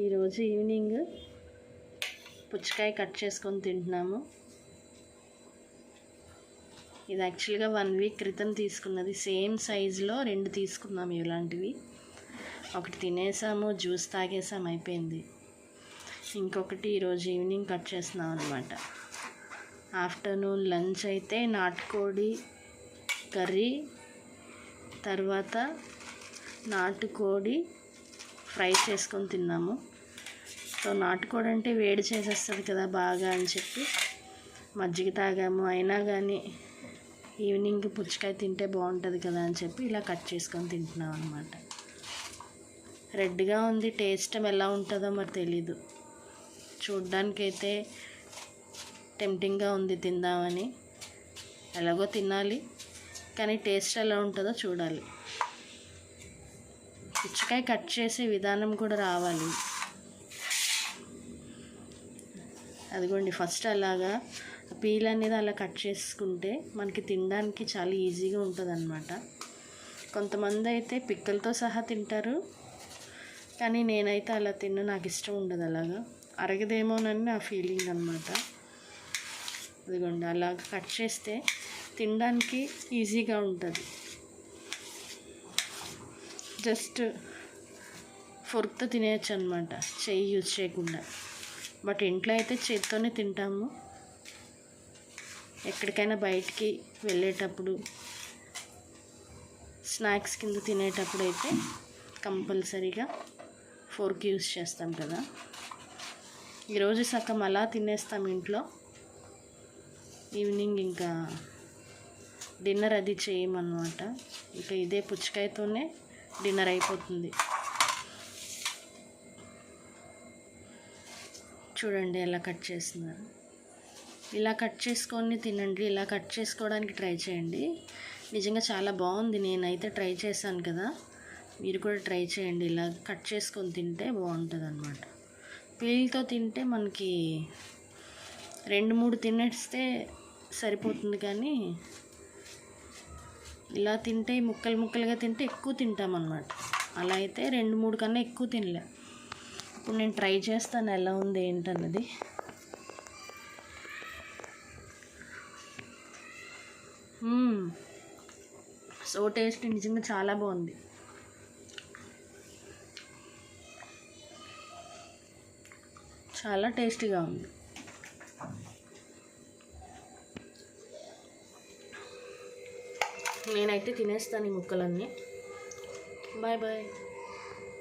ఈరోజు ఈవినింగ్ పుచ్చకాయ కట్ చేసుకొని తింటున్నాము. ఇది యాక్చువల్గా వన్ వీక్ క్రితం తీసుకున్నది. సేమ్ సైజులో రెండు తీసుకున్నాము ఇలాంటివి. ఒకటి తినేసాము జ్యూస్ తాగేసాము అయిపోయింది. ఇంకొకటి ఈరోజు ఈవినింగ్ కట్ చేస్తున్నాం అనమాట ఆఫ్టర్నూన్ లంచ్ అయితే నాటుకోడి కర్రీ తర్వాత నాటుకోడి ఫ్రై చేసుకొని తిన్నాము. సో నాటుకోడి అంటే వేడి చేసేస్తుంది కదా బాగా అని చెప్పి మజ్జిగ తాగాము. అయినా కానీ ఈవినింగ్ పుచ్చకాయ తింటే బాగుంటుంది కదా అని చెప్పి ఇలా కట్ చేసుకొని తింటున్నాం అనమాట రెడ్గా ఉంది టేస్ట్ ఎలా ఉంటుందో మరి తెలీదు. చూడ్డానికైతే టెంప్టింగ్గా ఉంది తిందామని. ఎలాగో తినాలి కానీ టేస్ట్ ఎలా ఉంటుందో చూడాలి. పుచ్చకాయ కట్ చేసే విధానం కూడా రావాలి. అదిగోండి ఫస్ట్ అలాగా పీల్ అనేది అలా కట్ చేసుకుంటే మనకి తినడానికి చాలా ఈజీగా ఉంటుంది అనమాట కొంతమంది అయితే పిక్కలతో సహా తింటారు. కానీ నేనైతే అలా తిన్న నాకు ఇష్టం ఉండదు అలాగా. అరగదేమోనని నా ఫీలింగ్ అనమాట అదిగోండి అలా కట్ చేస్తే తినడానికి ఈజీగా ఉంటుంది. జస్ట్ ఫొర్క్తో తినేయచ్చు అనమాట చెయ్యి యూజ్ చేయకుండా. బట్ ఇంట్లో అయితే చేత్తోనే తింటాము. ఎక్కడికైనా బయటికి వెళ్ళేటప్పుడు స్నాక్స్ కింద తినేటప్పుడు అయితే కంపల్సరీగా ఫోర్క్ యూజ్ చేస్తాం కదా. ఈరోజు సగం అలా తినేస్తాం ఇంట్లో. ఈవినింగ్ ఇంకా డిన్నర్ అది చేయమన్నమాట. ఇంకా ఇదే పుచ్చకాయతోనే డిన్నర్ అయిపోతుంది. చూడండి ఎలా కట్ చేస్తున్నారు. ఇలా కట్ చేసుకొని తినండి ఇలా కట్ చేసుకోవడానికి ట్రై చేయండి. నిజంగా చాలా బాగుంది నేనైతే ట్రై చేశాను కదా. మీరు కూడా ట్రై చేయండి ఇలా కట్ చేసుకొని తింటే బాగుంటుంది అనమాట పీల్తో తింటే మనకి రెండు మూడు తినేస్తే సరిపోతుంది కానీ ఇలా తింటే ముక్కలు ముక్కలుగా తింటే ఎక్కువ తింటాం అన్నమాట అలా అయితే రెండు మూడు కన్నా ఎక్కువ తినలే. ఇప్పుడు నేను ట్రై చేస్తాను ఎలా ఉంది ఏంటన్నది. సో టేస్ట్ నిజంగా చాలా బాగుంది. చాలా టేస్టీగా ఉంది. నేనైతే తినేస్తాను ఈ ముక్కలన్నీ. Bye bye.